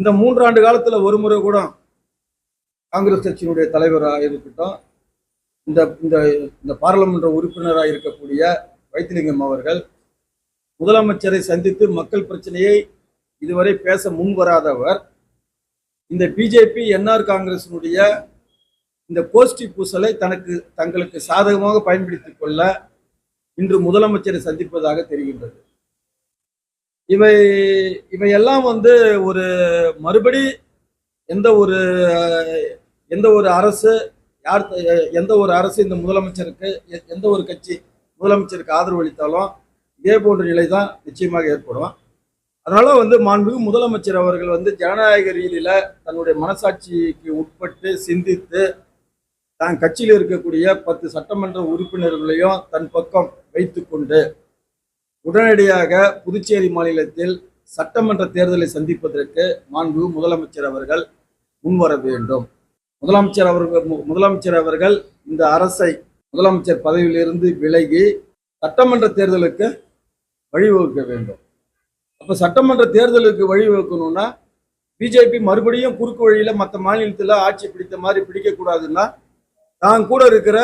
இந்த மூன்றாண்டு காலத்தில் ஒரு முறை கூட காங்கிரஸ் கட்சியினுடைய தலைவராக இருக்கட்டும் இந்த இந்த இந்த பாராளுமன்ற உறுப்பினராக இருக்கக்கூடிய வைத்திலிங்கம் அவர்கள் முதலமைச்சரை சந்தித்து மக்கள் பிரச்சனையை இதுவரை பேச முன் வராதவர். இந்த பிஜேபி என்ஆர் காங்கிரசினுடைய இந்த கோஷ்டி பூசலை தனக்கு தங்களுக்கு சாதகமாக பயன்படுத்திக் கொள்ள இன்று முதலமைச்சரை சந்திப்பதாக தெரிகின்றது. இவை இவையெல்லாம் வந்து ஒரு மறுபடி எந்த ஒரு எந்த ஒரு அரசு யார் எந்த ஒரு அரசு இந்த முதலமைச்சருக்கு எந்த ஒரு கட்சி முதலமைச்சருக்கு ஆதரவு அளித்தாலும் இதே போன்ற நிலை தான் நிச்சயமாக ஏற்படும். அதனால வந்து மாண்புமிகு முதலமைச்சர் அவர்கள் வந்து ஜனநாயக ரீதியில தன்னுடைய மனசாட்சிக்கு உட்பட்டு சிந்தித்து தான் கட்சியில் இருக்கக்கூடிய பத்து சட்டமன்ற உறுப்பினர்களையும் தன் பக்கம் வைத்துக்கொண்டு உடனடியாக புதுச்சேரி மாநிலத்தில் சட்டமன்ற தேர்தலை சந்திப்பதற்கு மாண்பு முதலமைச்சர் அவர்கள் முன்வர வேண்டும். முதலமைச்சர் அவர்கள் முதலமைச்சர் அவர்கள் இந்த அரசை முதலமைச்சர் பதவியிலிருந்து விலகி சட்டமன்ற தேர்தலுக்கு வழிவகுக்க வேண்டும். அப்போ சட்டமன்ற தேர்தலுக்கு வழிவகுக்கணும்னா பிஜேபி மறுபடியும் குறுக்கு வழியில் மற்ற மாநிலத்தில் ஆட்சி பிடித்த மாதிரி பிடிக்கக்கூடாதுன்னா தான் கூட இருக்கிற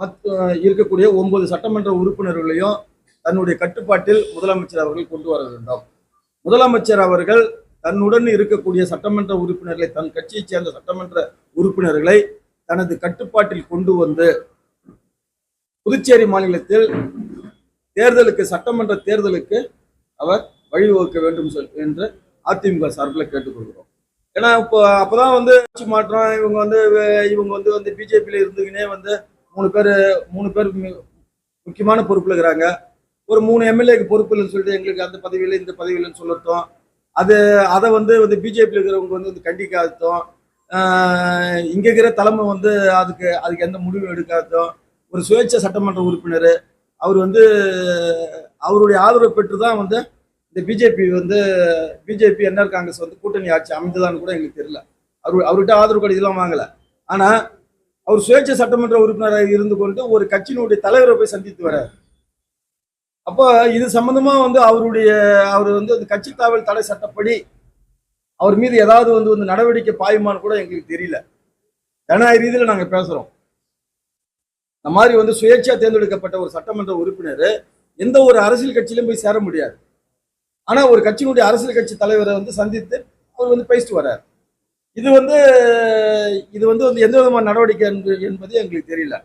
மத் இருக்கக்கூடிய ஒன்பது சட்டமன்ற உறுப்பினர்களையும் தன்னுடைய கட்டுப்பாட்டில் முதலமைச்சர் அவர்கள் கொண்டு வர வேண்டும். முதலமைச்சர் அவர்கள் தன்னுடன் இருக்கக்கூடிய சட்டமன்ற உறுப்பினர்களை தன் கட்சியைச் சேர்ந்த சட்டமன்ற உறுப்பினர்களை தனது கட்டுப்பாட்டில் கொண்டு வந்து புதுச்சேரி மாநிலத்தில் தேர்தலுக்கு சட்டமன்ற தேர்தலுக்கு அவர் வழிவகுக்க வேண்டும் சொல் என்று அதிமுக சார்பில் கேட்டுக்கொள்கிறோம். ஏன்னா இப்போ அப்போதான் வந்து ஆட்சி மாற்றம் இவங்க வந்து இவங்க வந்து வந்து பிஜேபியில இருந்துக்கினே வந்து மூணு பேர் மூணு பேர் முக்கியமான பொறுப்பில் இருக்கிறாங்க. ஒரு மூணு எம்எல்ஏக்கு பொறுப்பு இல்லைன்னு சொல்லிட்டு எங்களுக்கு அந்த பதவியில் இந்த பதவியில்னு சொல்லட்டும். அது அதை வந்து வந்து பிஜேபியில் இருக்கிறவங்க வந்து வந்து கண்டிக்காததும் இங்கே இருக்கிற தலைமை வந்து அதுக்கு அதுக்கு எந்த முடிவும் எடுக்காததும் ஒரு சுயேட்சை சட்டமன்ற உறுப்பினர் அவர் வந்து அவருடைய ஆதரவு பெற்று தான் வந்து இந்த பிஜேபி வந்து பிஜேபி என்ஆர் காங்கிரஸ் வந்து கூட்டணி ஆட்சி அமைந்ததான்னு கூட எங்களுக்கு தெரியல. அவர் அவர்கிட்ட ஆதரவு கடிதெல்லாம் வாங்கலை. ஆனால் அவர் சுயேட்சை சட்டமன்ற உறுப்பினராக இருந்து கொண்டு ஒரு கட்சியினுடைய தலைவரை போய் சந்தித்து வர்றார். அப்போ இது சம்பந்தமா வந்து அவருடைய அவர் வந்து அந்த கட்சி தாவல் தடை சட்டப்படி அவர் மீது ஏதாவது வந்து வந்து நடவடிக்கை பாயுமான்னு கூட எங்களுக்கு தெரியல. ஜனநாயக ரீதியில நாங்கள் பேசுகிறோம் இந்த மாதிரி வந்து சுயேட்சையாக தேர்ந்தெடுக்கப்பட்ட ஒரு சட்டமன்ற உறுப்பினர் எந்த ஒரு அரசியல் கட்சியிலும் போய் சேர முடியாது. ஆனால் ஒரு கட்சியினுடைய அரசியல் கட்சி தலைவரை வந்து சந்தித்து அவர் வந்து பேசிட்டு வர்றார். இது வந்து இது வந்து வந்து எந்த விதமான நடவடிக்கை என்பது எங்களுக்கு தெரியல.